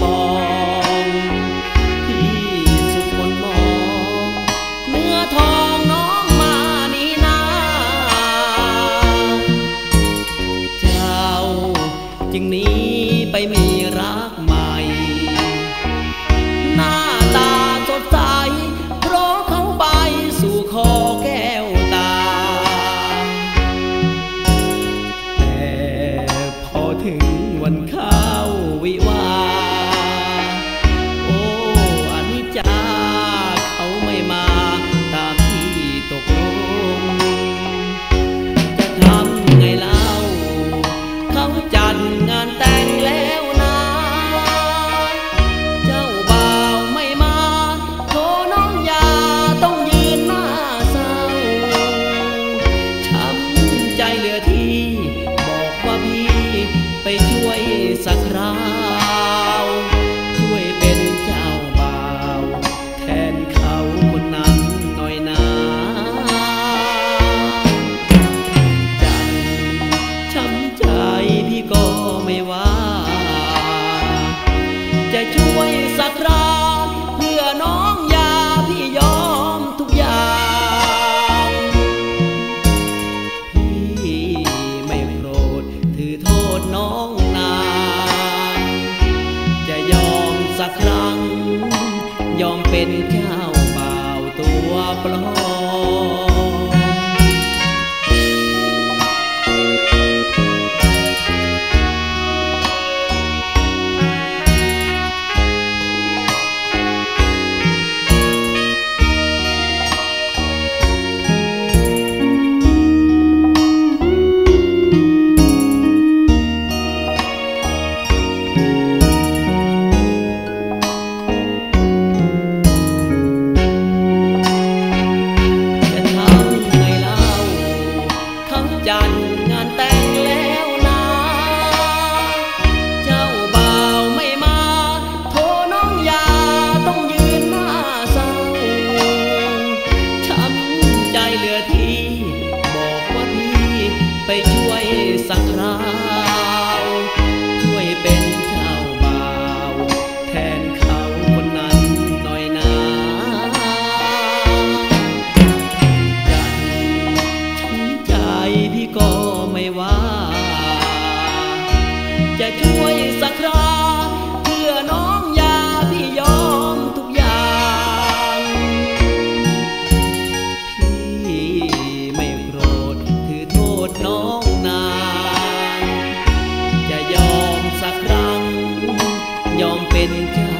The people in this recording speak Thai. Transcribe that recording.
ปองพี่สุดคนมองเนื้อทองน้องมานีนาเจ้าจึงหนีไปมีรักใหม่ หน้าตาสดใสเพราะเขาไปสู่คอแก้วตา แต่พอถึงวันเข้าวิวา สักคราวช่วยเป็นเจ้าบ่าวแทนเขาคนนั้นหน่อยนาจังช้ำใจพี่ก็ไม่ว่า จะช่วยสักคราว เป็นเจ้าบ่าวตัวปลอม ไยอมเป็นเจ้